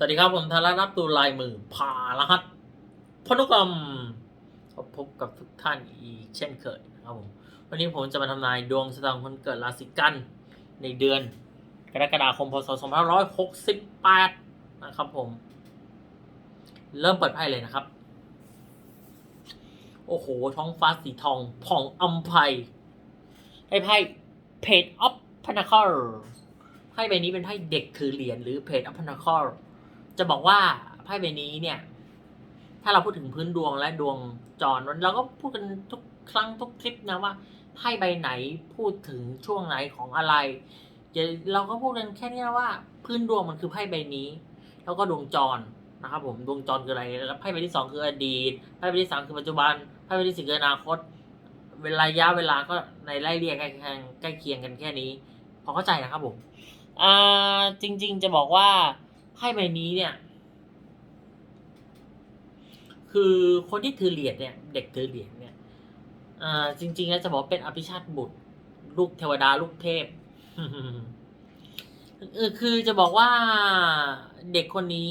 สวัสดีครับผมธารารับตูลายมือผ่ารหัสพนุกรรมพบกับทุกท่านอีกเช่นเคยนะครับผมวันนี้ผมจะมาทำนายดวงชะตาของคนเกิดราศีกันในเดือน กรกฎาคมพศ2568 นะครับผม เริ่มเปิดไพ่เลยนะครับ โอ้โห ท้องฟ้าสีทองผ่องอัมภัยไอ้ไพ่เพจออฟพนาคอลไพ่ใบนี้เป็นไพ่เด็กถือเหรียญหรือเพจออฟพนาคอล จะบอกว่าไพ่ใบนี้เนี่ย ถ้าเราพูดถึงพื้นดวงและดวงจรเราก็พูดกันทุกครั้งทุกคลิปนะว่าไพ่ใบไหนพูดถึงช่วงไหนของอะไรเราก็พูดกันแค่นี้นะว่าพื้นดวงมันคือไพ่ใบนี้ แล้วก็ดวงจรนะครับผมดวงจรคืออะไรแล้วไพ่ใบที่สองคืออดีตไพ่ใบที่สามคือปัจจุบันไพ่ใบที่สี่คืออนาคต เวลาระยะเวลาก็ในไล่เรียงใกล้เคียงใกล้เคียงกันแค่นี้ พอเข้าใจนะครับผมอ่าจริง ๆ จะบอกว่า ไพ่ใบนี้เนี่ย คือคนที่ถือเหรียญเนี่ย เด็กถือเหรียญเนี่ยอ่าจริงๆแล้วจะบอกเป็นอภิชาติบุตร ลูกเทวดาลูกเทพเออคือจะบอกว่าเด็กคนนี้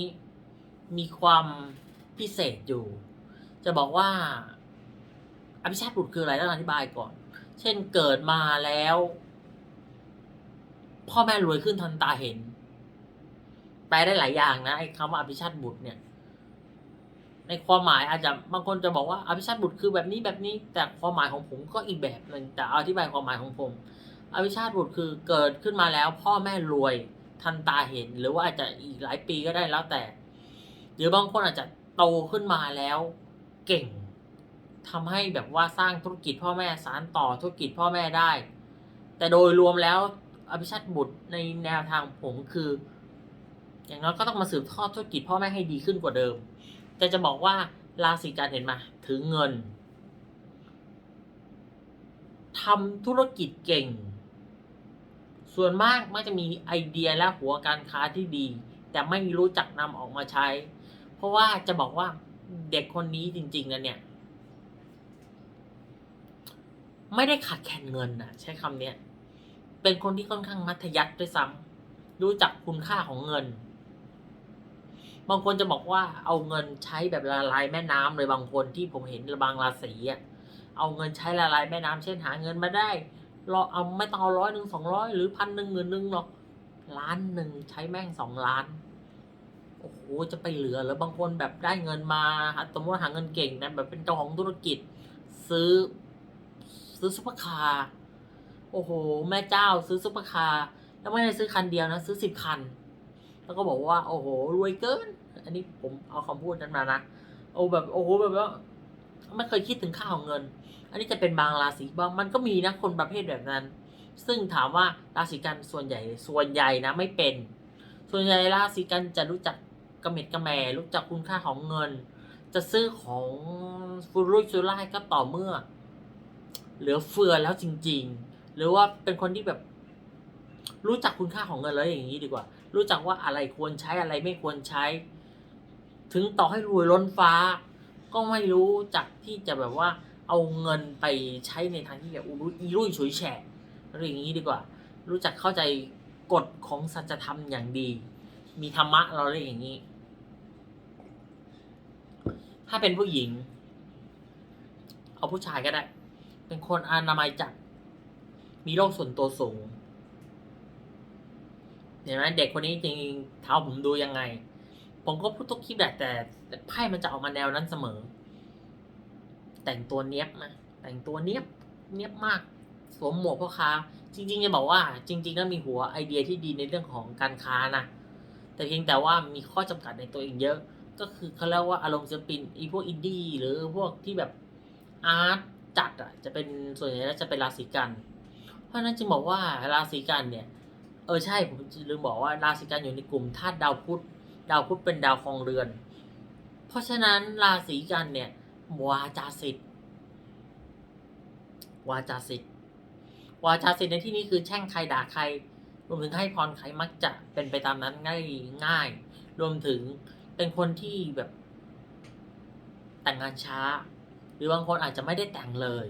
มีความพิเศษอยู่ จะบอกว่า อภิชาติบุตรคืออะไรต้องอธิบายก่อน เช่นเกิดมาแล้ว พ่อแม่รวยขึ้นทันตาเห็น แปลได้หลายอย่างนะไอ้คำว่าอภิชาติบุตรเนี่ย ในความหมายอาจจะบางคนจะบอกว่าอภิชาติบุตรคือแบบนี้แบบนี้ แต่ความหมายของผมก็อีกแบบหนึ่งแต่อธิบายความหมายของผม อภิชาติบุตรคือเกิดขึ้นมาแล้ว พ่อแม่รวยทันตาเห็น หรือว่าอาจจะอีกหลายปีก็ได้แล้วแต่ หรือบางคนอาจจะโตขึ้นมาแล้วเก่งทำให้แบบว่าสร้างธุรกิจพ่อแม่สารต่อธุรกิจพ่อแม่ได้ แต่โดยรวมแล้วอภิชาติบุตรในแนวทางผมคือ อย่างน้อยก็ต้องมาสืบทอดธุรกิจพ่อแม่ให้ดีขึ้นกว่าเดิม แต่จะบอกว่าราศีการเห็นมาถือเงินทำธุรกิจเก่ง ส่วนมากมักจะมีไอเดียและหัวการค้าที่ดี แต่ไม่รู้จักนำออกมาใช้ เพราะว่าจะบอกว่าเด็กคนนี้จริงๆนะเนี่ย ไม่ได้ขาดแคลนเงินนะใช้คำเนี้ยเป็นคนที่ค่อนข้างมัธยัสถ์ด้วยซ้ำรู้จักคุณค่าของเงิน บางคนจะบอกว่าเอาเงินใช้แบบละลายแม่น้ำเลยบางคนที่ผมเห็นบางราศีอะเอาเงินใช้ละลายแม่น้ำเช่นหาเงินมาได้รอเอาไม่ต้องเอาร้อยหนึ่งสองร้อยหรือพันหนึ่งหมื่นหนึ่งหรอกล้านหนึ่งใช้แม่งสองล้านโอ้โหจะไปเหลือแล้วบางคนแบบได้เงินมาสมมติหาเงินเก่งนะแบบเป็นเจ้าของธุรกิจ ซื้อ ซื้อซุปเปอร์คาร์โอ้โห แม่เจ้าซื้อซุปเปอร์คาร์แล้วไม่ได้ซื้อคันเดียวนะ ซื้อสิบคัน แล้วก็บอกว่า โอ้โห รวยเกิน อันนี้ผมเอาคำพูดนั้นมานะโอ้แบบโอ้โหแบบว่าไม่เคยคิดถึงค่าของเงิน อันนี้จะเป็นบางราศีบางมันก็มีนะคนประเภทแบบนั้น ซึ่งถามว่าราศีกันส่วนใหญ่ส่วนใหญ่นะไม่เป็น ส่วนใหญ่ราศีกันจะรู้จักกระเม็ดกระแมรู้จักคุณค่าของเงิน จะซื้อของฟุรุยซุร่ายก็ต่อเมื่อ เหลือเฟือแล้วจริง ๆ หรือว่าเป็นคนที่แบบรู้จักคุณค่าของเงินแล้วอย่างนี้ดีกว่า รู้จักว่าอะไรควรใช้อะไรไม่ควรใช้ ถึงต่อให้รวยล้นฟ้า ก็ไม่รู้จักที่จะแบบว่าเอาเงินไปใช้ในทางที่แบบอุรุอีรุ่ยฉุยแฉะอะไรอย่างนี้ดีกว่า รู้จักเข้าใจกฎของสัจธรรมอย่างดี มีธรรมะเราเรียกอย่างนี้ ถ้าเป็นผู้หญิง เอาผู้ชายก็ได้ เป็นคนอนามัยจัด มีโรคส่วนตัวสูง เห็นไหมเด็กคนนี้จริงๆเท้าผมดูยังไง ผมก็พูดทุกคลิปแหละแต่ไพ่มันจะออกมาแนวนั้นเสมอ แต่งตัวเนี้ยบนะแต่งตัวเนี้ยบเนี้ยบมาก สวมหมวกพ่อค้า จริงๆจะบอกว่า จริง ๆ แล้วมีหัวไอเดียที่ดีในเรื่องของการค้านะแต่เพียงแต่ว่ามีข้อจำกัดในตัวเองเยอะ ก็คือเขาเรียกว่าอารมณ์ศิลปินอีพวกอินดี้หรือพวกที่แบบอาร์ตจัดอะจะเป็นส่วนใหญ่แล้วจะเป็นราศีกัน เพราะฉะนั้นจึงบอกว่าราศีกันเนี่ย เออใช่ผมลืมบอกว่าราศีกันอยู่ในกลุ่มธาตุดาวพุธ ดาวพุธเป็นดาวครองเรือน เพราะฉะนั้นราศีกันเนี่ย วาจาสิทธิ์วาจาสิทธิ์วาจาสิทธิ์ในที่นี้คือแช่งใครด่าใคร รวมถึงให้พรใครมักจะเป็นไปตามนั้นง่ายง่าย รวมถึงเป็นคนที่แบบแต่งงานช้า หรือบางคนอาจจะไม่ได้แต่งเลย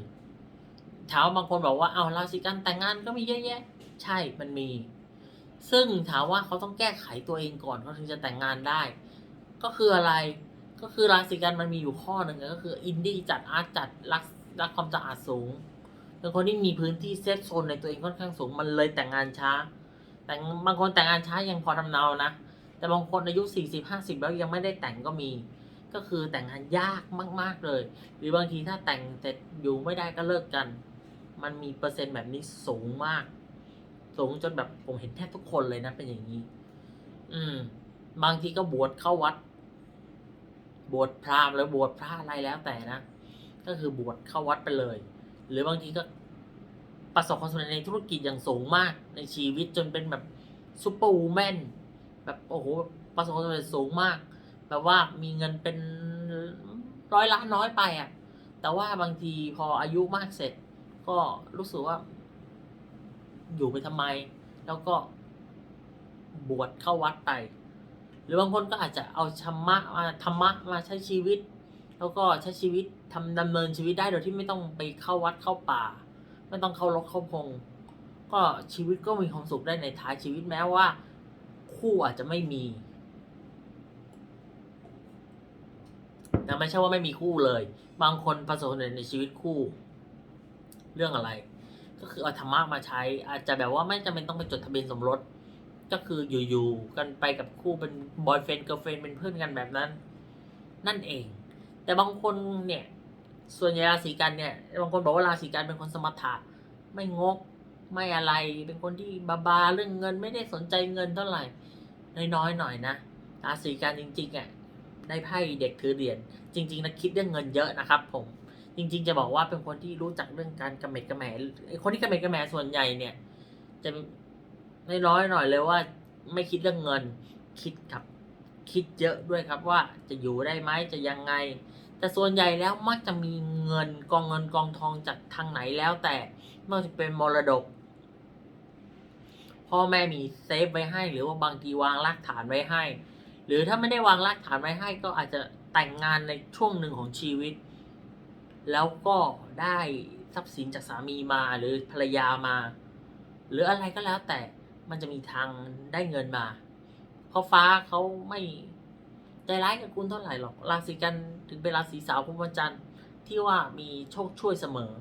ถามว่าบางคนบอกว่าเอาราศีกันแต่งงานก็มีเยอะแยะ ใช่มันมี ซึ่งถามว่าเขาต้องแก้ไขตัวเองก่อนเขาถึงจะแต่งงานได้ ก็คืออะไรก็คือราศีกันมันมีอยู่ข้อหนึ่งก็คืออินดี้จัดอาร์ตจัดรักรักความสะอาดสูงเป็นคนที่มีพื้นที่เซฟโซนในตัวเองค่อนข้างสูงมันเลยแต่งงานช้า แต่งบางคนแต่งงานช้ายังพอทำเนานะ แต่บางคนอายุสี่สิบห้าสิบแล้วยังไม่ได้แต่งก็มี ก็คือแต่งงานยากมาก ๆเลย หรือบางทีถ้าแต่งเสร็จอยู่ไม่ได้ก็เลิกกัน มันมีเปอร์เซ็นต์แบบนี้สูงมาก สูงจนแบบผมเห็นแทบทุกคนเลยนะ เป็นอย่างนี้ อืม บางทีก็บวชเข้าวัด บวชพราหมณ์แล้วบวชพระอะไรแล้วแต่นะ ก็คือบวชเข้าวัดไปเลย หรือบางทีก็ประสบความสำเร็จในธุรกิจอย่างสูงมาก ในชีวิตจนเป็นแบบซูเปอร์วูแมนแบบโอ้โหประสบความสำเร็จสูงมาก แบบว่ามีเงินเป็นร้อยล้านน้อยไปอะ่ะ แต่ว่าบางทีพออายุมากเสร็จ ก็รู้สึกว่า อยู่ไปทำไม แล้วก็บวชเข้าวัดไป หรือบางคนก็อาจจะเอาธรรมะมาธรรมะมาใช้ชีวิต แล้วก็ใช้ชีวิตทำดำเนินชีวิตได้โดยที่ไม่ต้องไปเข้าวัดเข้าป่า ไม่ต้องเข้ารกเข้าพง ก็ชีวิตก็มีความสุขได้ในท้ายชีวิตแม้ว่า คู่อาจจะไม่มีแต่ไม่ใช่ว่าไม่มีคู่เลย บางคนประสบความสำเร็จในชีวิตคู่ เรื่องอะไร ก็คือเอาธรรมะมาใช้ อาจจะแบบว่าไม่จำเป็นต้องไปจดทะเบียนสมรส ก็คืออยู่ๆกันไปกับคู่เป็นบอยเฟนเกิร์ลเฟนเป็นเพื่อนกันแบบนั้น นั่นเอง แต่บางคนเนี่ย ส่วนใหญ่ราศีกันเนี่ยบางคนบอกว่าราศีกันเป็นคนสมถะไม่งกไม่อะไรเป็นคนที่บาบาเรื่องเงินไม่ได้สนใจเงินเท่าไหร่ น้อยๆหน่อยนะราศีกันจริงๆอะได้ไพ่เด็กถือเหรียญจริง ๆนะคิดเรื่องเงินเยอะนะครับผม จริงๆ จะบอกว่าเป็นคนที่รู้จักเรื่องการกระเม็ดกระแหมคนที่กระเม็ดกระแหมส่วนใหญ่เนี่ย จะน้อยๆหน่อยเลยว่า ไม่คิดเรื่องเงิน คิดครับ คิดเยอะด้วยครับว่าจะอยู่ได้ไหมจะยังไง แต่ส่วนใหญ่แล้วมักจะมีเงินกองเงินกองทองจากทางไหนแล้วแต่ไม่ว่าจะเป็นมรดก พ่อแม่มีเซฟไว้ให้หรือว่าบางทีวางรากฐานไว้ให้ หรือถ้าไม่ได้วางรากฐานไว้ให้ก็อาจจะแต่งงานในช่วงหนึ่งของชีวิต แล้วก็ได้ทรัพย์สินจากสามีมาหรือภรรยามา หรืออะไรก็แล้วแต่มันจะมีทางได้เงินมา เพราะฟ้าเขาไม่ใจร้ายกับคุณเท่าไหร่หรอกราศีกันถึงเป็นราศีสาวคุณวันจันทร์ที่ว่ามีโชคช่วยเสมอ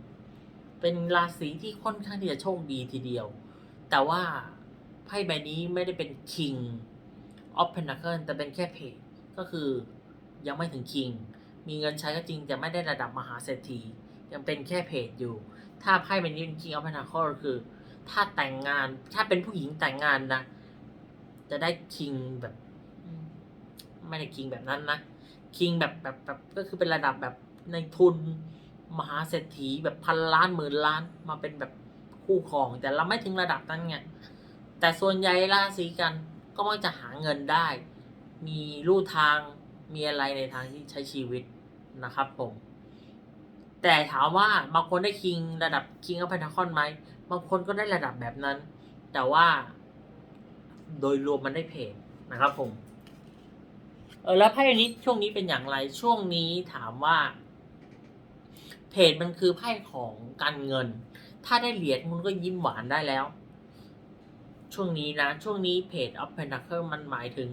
เป็นราศีที่ค่อนข้างที่จะโชคดีทีเดียว แต่ว่าไพ่ใบนี้ไม่ได้เป็น King of Pentacle แต่เป็นแค่เพจก็คือยังไม่ถึง King มีเงินใช้ก็จริงแต่ไม่ได้ระดับมหาเศรษฐี ยังเป็นแค่เพจอยู่ ถ้าไพ่ให้เป็น King of Pentacle ก็คือ ถ้าแต่งงานถ้าเป็นผู้หญิงแต่งงานนะ จะได้คิงแบบ ไม่ได้คิงแบบนั้นนะคิงแบบแบบแบบก็คือเป็นระดับแบบในทุนมหาเศรษฐีแบบพันล้านหมื่นล้านมาเป็นแบบคู่ครองแต่เราไม่ถึงระดับนั้นไงแต่ส่วนใหญ่ราศีกันก็มักจะหาเงินได้ มีลู่ทางมีอะไรในทางที่ใช้ชีวิต นะครับผม แต่ถามว่าบางคนได้คิงระดับคิงกับพันธคอนไหมบางคนก็ได้ระดับแบบนั้น แต่ว่าโดยรวมมันได้เพจนะครับผม เออแล้วไพ่นี้ช่วงนี้เป็นอย่างไรช่วงนี้ถามว่า เพจมันคือไพ่ของการเงิน ถ้าได้เหรียญคุณก็ยิ้มหวานได้แล้ว ช่วงนี้นะ ช่วงนี้เพจ of Pentacle มันหมายถึง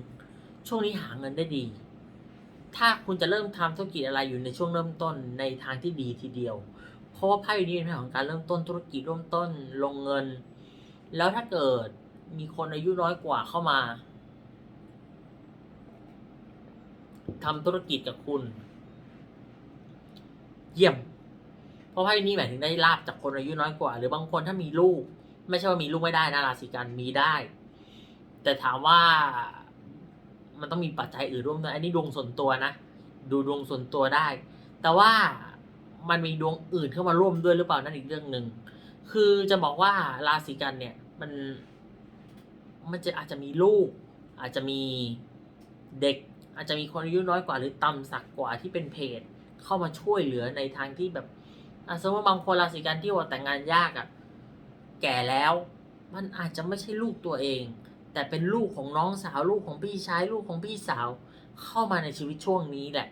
ช่วงนี้หาเงินได้ดี ถ้าคุณจะเริ่มทำธุรกิจอะไรอยู่ในช่วงเริ่มต้นในทางที่ดีทีเดียว เพราะว่าไพ่นี้เป็นไพ่ของการเริ่มต้นธุรกิจเริ่มต้นลงเงิน แล้วถ้าเกิดมีคนอายุน้อยกว่าเข้ามาทำธุรกิจกับคุณ เยี่ยม เพราะไพ่นี้หมายถึงได้ลาบจากคนอายุน้อยกว่า หรือบางคนถ้ามีลูก ไม่ใช่ว่ามีลูกไม่ได้นะราศีกันมีได้ แต่ถามว่า มันต้องมีปัจจัยอื่นร่วมด้วยอันนี้ดวงส่วนตัวนะ ดูดวงส่วนตัวได้ แต่ว่ามันมีดวงอื่นเข้ามาร่วมด้วยหรือเปล่านั่นอีกเรื่องหนึ่งคือจะบอกว่าราศีกันเนี่ย มัน มันจะอาจจะมีลูก อาจจะมีเด็ก อาจจะมีคนอายุน้อยกว่าหรือต่ำสักกว่าที่เป็นเพจเข้ามาช่วยเหลือในทางที่แบบอะสมมติบางคนราศีกันที่ว่าแต่งงานยากอะ่ะ แก่แล้ว มันอาจจะไม่ใช่ลูกตัวเอง แต่เป็นลูกของน้องสาวลูกของพี่ชายลูกของพี่สาว เข้ามาในชีวิตช่วงนี้แหละ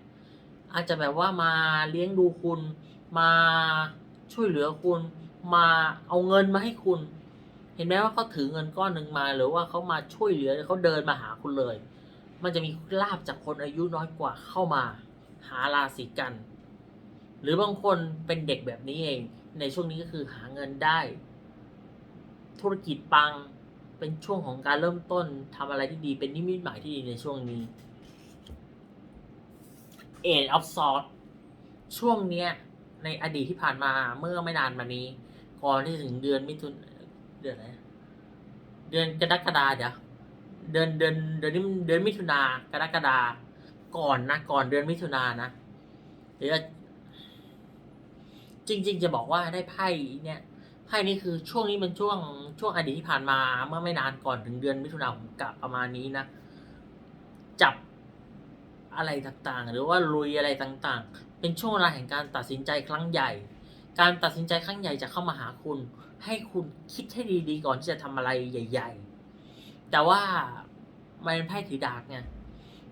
อาจจะแบบว่ามาเลี้ยงดูคุณ มาช่วยเหลือคุณ มาเอาเงินมาให้คุณ เห็นไหมว่าเขาถือเงินก้อนหนึ่งมาหรือว่าเขามาช่วยเหลือเขาเดินมาหาคุณเลย มันจะมีลาบจากคนอายุน้อยกว่าเข้ามา หาราศีกัน หรือบางคนเป็นเด็กแบบนี้เอง ในช่วงนี้ก็คือหาเงินได้ ธุรกิจปัง เป็นช่วงของการเริ่มต้นทำอะไรที่ดีเป็นนิมิตหมายที่ดีในช่วงนี้เอ็นออฟซอร์ช่วงเนี้ย ในอดีตที่ผ่านมาเมื่อไม่นานมานี้ ก่อนที่ถึงเดือนมิถุนเดือนอะไรเดือนกรกฎาเดี๋ยวเดือนเดือนเดือนนี้เดือนมิถุนากรกฎาก่อนนะก่อนเดือนมิถุนานะเดี๋ยวจะจริง ๆ จะบอกว่าได้ไพ่เนี่ย ไพ่นี้คือช่วงนี้เป็นช่วงช่วงอดีตที่ผ่านมาเมื่อไม่นานก่อนถึงเดือนมิถุนาผมกะประมาณนี้นะ จับอะไรต่างๆ หรือว่าลุยอะไรต่างๆ เป็นช่วงเวลาแห่งการตัดสินใจครั้งใหญ่ การตัดสินใจครั้งใหญ่จะเข้ามาหาคุณ ให้คุณคิดให้ดีๆก่อนที่จะทำอะไรใหญ่ ๆ แต่ว่ามันเป็นไพ่ถือดาบไง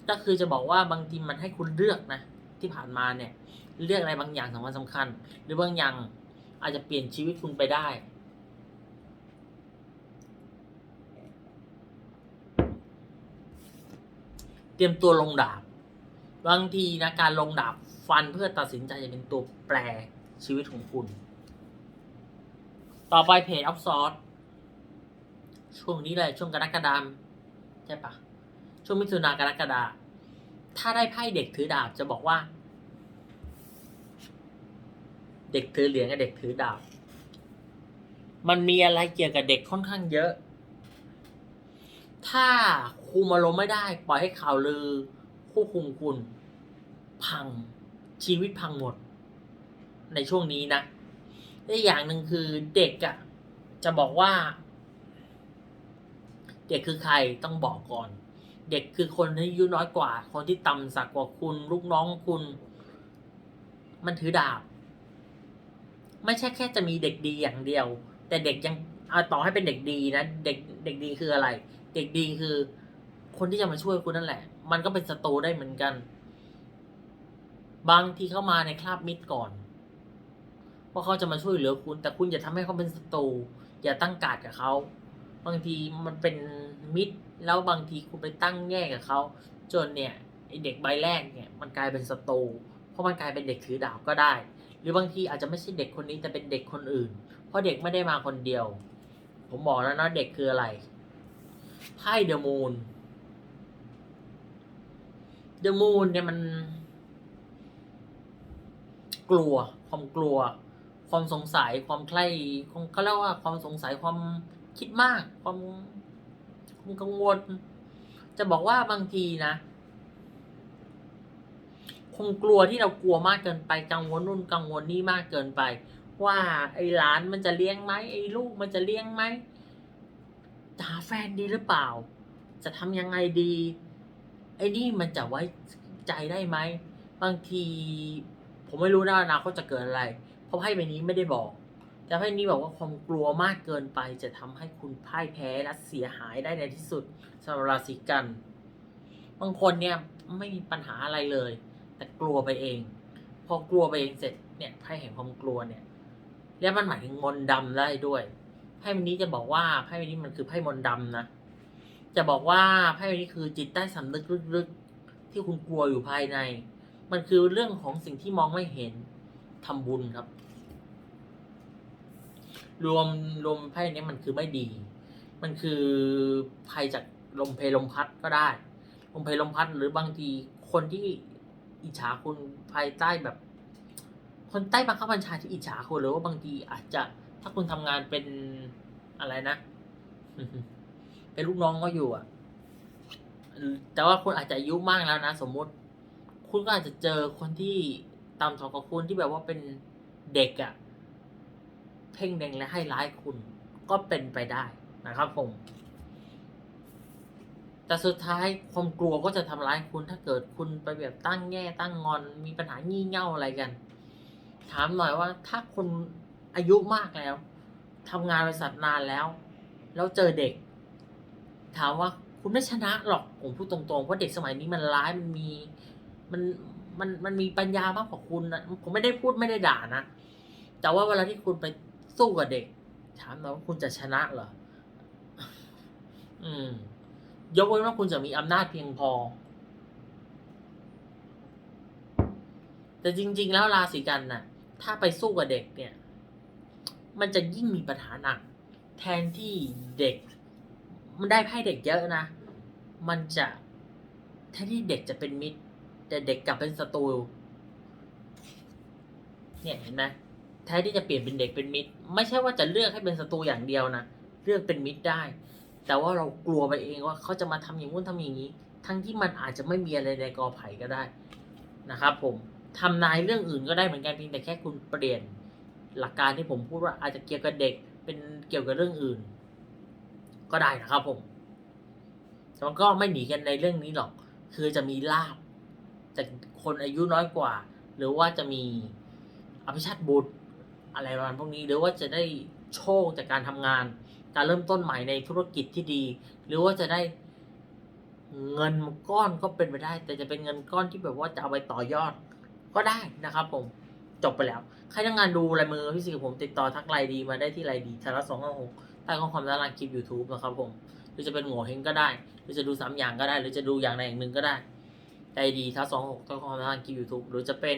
ก็คือจะบอกว่าบางทีมันให้คุณเลือกนะ ที่ผ่านมาเนี่ย เลือกอะไรบางอย่างสำคัญสำคัญ หรือบางอย่าง อาจจะเปลี่ยนชีวิตคุณไปได้ เตรียมตัวลงดาบบางทีนะการลงดาบฟันเพื่อตัดสินใจจะเป็นตัวแปรชีวิตของคุณ ต่อไปเพจออฟซอร์ช่วงนี้เลยช่วงกรกฎาคมใช่ปะช่วงมิถุนากรกฎาถ้าได้ไพ่เด็กถือดาบจะบอกว่า เด็กถือเหรียญกับเด็กถือดาบ มันมีอะไรเกี่ยวกับเด็กค่อนข้างเยอะ ถ้าคุมอารมณ์ไม่ได้ ปล่อยให้ข่าวลือควบคุมคุณ พังชีวิตพังหมด ในช่วงนี้นะและอีกอย่างหนึ่งคือเด็กอะจะบอกว่า เด็กคือใครต้องบอกก่อน เด็กคือคนที่อายุน้อยกว่า คนที่ต่ำสักกว่าคุณ ลูกน้องคุณ มันถือดาบ ไม่ใช่แค่จะมีเด็กดีอย่างเดียว แต่เด็กยังเอาต่อให้เป็นเด็กดีนะเด็กเด็กดีคืออะไร เด็กดีคือ คนที่จะมาช่วยคุณนั่นแหละ มันก็เป็นศัตรูได้เหมือนกัน บางทีเข้ามาในคราบมิตรก่อนเพราะเขาจะมาช่วยเหลือคุณ แต่คุณอย่าทำให้เขาเป็นศัตรูอย่าตั้งการดกับเขาบางทีมันเป็นมิตร แล้วบางทีคุณไปตั้งแง่กับเขาจนเนี่ยไอเด็กใบแรกเนี่ย มันกลายเป็นศัตรูเพราะมันกลายเป็นเด็กถือดาบก็ได้ หรือบางทีอาจจะไม่ใช่เด็กคนนี้แต่เป็นเด็กคนอื่น เพราะเด็กไม่ได้มาคนเดียว ผมบอกแล้วนะเด็กคืออะไรไพ่เดอะมูนเดอะมูนเนี่ยมัน กลัว ความกลัว ความสงสัยความใคร่ความเขาเรียกว่าความสงสัยความคิดมาก ความความกังวล จะบอกว่าบางทีนะ คงกลัวที่เรากลัวมากเกินไปกังวลนู่นกังวลนี่มากเกินไป ว่าไอ้หลานมันจะเลี้ยงไหมไอ้ลูกมันจะเลี้ยงไหมจะหาแฟนดีหรือเปล่า จะทำยังไงดี ไอ้นี่มันจะไว้ใจได้ไหมบางที ผมไม่รู้นะอนาคตจะเกิดอะไร เพราะไพ่ใบนี้ไม่ได้บอก แต่ไพ่นี้บอกว่าความกลัวมากเกินไปจะทำให้คุณพ่ายแพ้และเสียหายได้ในที่สุดสำหรับราศีกัน บางคนเนี่ยไม่มีปัญหาอะไรเลย แต่กลัวไปเอง พอกลัวไปเองเสร็จเนี่ยไพ่แห่งความกลัวเนี่ย แล้วมันหมายถึงมนต์ดำได้ด้วยไพ่ใบนี้จะบอกว่าไพ่ใบนี้มันคือไพ่มนต์ดำนะจะบอกว่าไพ่ใบนี้คือจิตใต้สำนึกลึกๆที่คุณกลัวอยู่ภายใน มันคือเรื่องของสิ่งที่มองไม่เห็นทำบุญครับ รวมรวมไพ่นี้มันคือไม่ดี มันคือภัยจากลมเพลลมพัดก็ได้ลมเพลลมพัดหรือบางทีคนที่ อิจฉาคุณภายใต้แบบ คนใต้บังคับบัญชาที่อิจฉาคุณหรือว่าบางทีอาจจะถ้าคุณทำงานเป็นอะไรนะ เป็นลูกน้องก็อยู่อะ แต่ว่าคุณอาจจะอายุมากแล้วนะ สมมุติ คุณก็อาจจะเจอคนที่ตามทองกับคุณที่แบบว่าเป็นเด็กอะ่ะ เพ่งเล็งและให้ร้ายคุณก็เป็นไปได้นะครับผม แต่สุดท้ายความกลัวก็จะทำร้ายคุณถ้าเกิดคุณไปแบบตั้งแง่ตั้งงอนมีปัญหางี่เง่าอะไรกัน ถามหน่อยว่าถ้าคุณอายุมากแล้วทำงานบริษัทนานแล้ว แล้วเจอเด็ก ถามว่าคุณไม่ชนะหรอกผมพูดตรงๆเพราะเด็กสมัยนี้มันร้ายมันมีมันมันมันมีปัญญามากกว่าคุณนะผมไม่ได้พูดไม่ได้ด่านะแต่ว่าเวลาที่คุณไปสู้กับเด็ก ถามหน่อยว่าคุณจะชนะเหรออืม ยกเว้นว่าคุณจะมีอำนาจเพียงพอ แต่จริง ๆ แล้วราศีกันน่ะ ถ้าไปสู้กับเด็กเนี่ย มันจะยิ่งมีปัญหาหนัก แทนที่เด็ก มันได้ไพ่เด็กเยอะนะ มันจะแทนที่เด็กจะเป็นมิตร แต่เด็กกลับเป็นศัตรู เนี่ยเห็นไหมแทนที่จะเปลี่ยนเป็นเด็กเป็นมิตร ไม่ใช่ว่าจะเลือกให้เป็นศัตรูอย่างเดียวนะ เลือกเป็นมิตรได้ แต่ว่าเรากลัวไปเองว่าเขาจะมาทำอย่างงู้นทำอย่างนี้ ทั้งที่มันอาจจะไม่มีอะไรในกอไผ่ก็ได้นะครับ ผมทำนายเรื่องอื่นก็ได้เหมือนกันเพียงแต่แค่คุณเปลี่ยนหลักการที่ผมพูดว่าอาจจะเกี่ยวกับเด็กเป็นเกี่ยวกับเรื่องอื่น ก็ได้นะครับ ผมแต่มันก็ไม่หนีกันในเรื่องนี้หรอก คือจะมีลาบจากคนอายุน้อยกว่า หรือว่าจะมีอภิชาติบุตรอะไรประมาณพวกนี้ หรือว่าจะได้โชคจากการทำงาน การเริ่มต้นใหม่ในธุรกิจที่ดี หรือว่าจะได้เงินก้อนก็เป็นไปได้ แต่จะเป็นเงินก้อนที่แบบว่าจะเอาไปต่อยอดก็ได้นะครับผมจบไปแล้ว ใครต้องงานดูลายมือพี่สิกับผมติดต่อทักไลน์ดีมาได้ที่ไลน์ดีทาระสองห้าหกใต้ข้อความด้านล่างคลิป YouTube นะครับผมหรือจะเป็นโง่เฮงก็ได้ หรือจะดูสามอย่างก็ได้ หรือจะดูอย่างใดอย่างหนึ่งก็ได้ไลน์ดีทัสองหกใต้ข้อความด้านล่างคลิป YouTube หรือจะเป็น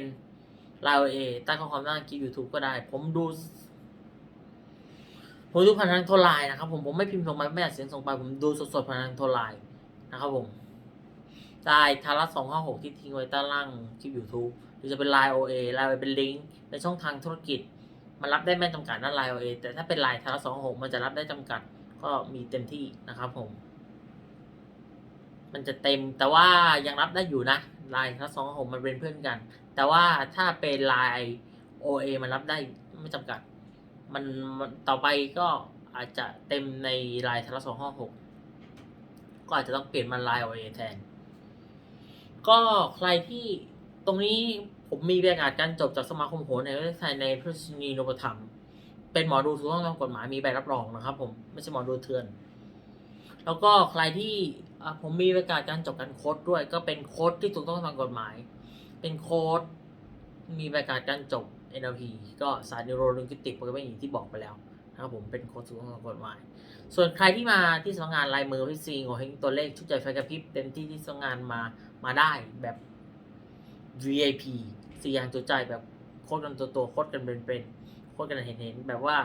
ไลน์เอใต้ข้อความด้านล่างคลิป YouTube ก็ได้ ผมดู ผมดูผ่านทางโทรไลน์นะครับผมผมไม่พิมพ์ส่งไปไม่อัดเสียงส่งไปผมดูสดๆผ่านทางโทรไลน์นะครับผมได้ทาระสองห้าหกที่ทิ้งไว้ใต้ล่างคลิป YouTube หรือจะเป็นไลน์ OA ไลน์เป็นลิงก์ในช่องทางธุรกิจ มันรับได้ไม่จำกัดนั่นไลน์ OA แต่ถ้าเป็นไลน์ทาระสองหกมันจะรับได้จำกัด ก็มีเต็มที่นะครับผม มันจะเต็มแต่ว่ายังรับได้อยู่นะไลน์ทาระสองหกมันเป็นเพื่อนกัน แต่ว่าถ้าเป็นไลน์ OA มันรับได้ไม่จำกัด มันต่อไปก็อาจจะเต็มในลน์ทาระสองห้าหกก็อาจจะต้องเปลี่ยนมันไลน์ OA แทน ก็ใครที่ตรงนี้ผมมีบรรยากาศการจบจากสมาคมโหนในประเทศไทยในพระชนีนุปธรรม เป็นหมอดูถูกต้องตามกฎหมายมีใบรับรองนะครับ ผมไม่ใช่หมอดูเถื่อน แล้วก็ใครที่ผมมีบรรยากาศการจบการโค้ดด้วย ก็เป็นโค้ดที่ถูกต้องตามกฎหมาย เป็นโค้ดมีบรรยากาศการจบ NLP ก็ศาสายนิโรลิงกิติกโปรแกรมมิ่งที่บอกไปแล้วนะครับผมเป็นโค้ดถูกต้องกฎหมาย ส่วนใครที่มาที่สำนักงานลายมือพี่ซีโงเฮงตัวเลขชุดใจไฟกระพริบเต็มที่ที่สำนักงานมามาได้แบบ VIP สี่อย่างจุใจแบบโคตรกันตัวตัวโคตรกันเป็นๆโคตรกันเห็นเห็นๆแบบว่า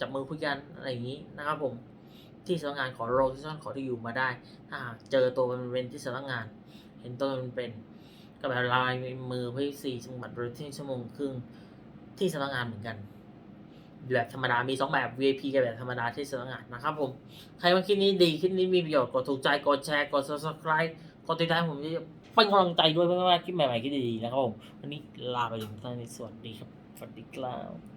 จับมือคุยกันอะไรอย่างนี้นะครับผมที่สำนักงานขอโลเคชั่นขอที่อยู่มาได้ ถ้าหากเจอตัวเป็นๆที่สำนักงาน เห็นตัวเป็นๆก็แบบลายมือพี่ซีจังหวัดบริที่ชั่วโมงครึ่ง ที่สำนักงานเหมือนกันแบบธรรมดา มีสองแบบ VIP กับแบบธรรมดาที่สำนักงานนะครับผม ใครว่าคลิปนี้ดีคลิปนี้มีประโยชน์กดถูกใจ กดแชร์ กด subscribe กดติดตามผมจะเป็นกำลังใจด้วยเพื่อว่าคลิปใหม่ๆคลิปดีๆนะครับผม วันนี้ลาไปถึงท่านี้สวัสดีครับ สวัสดีครับ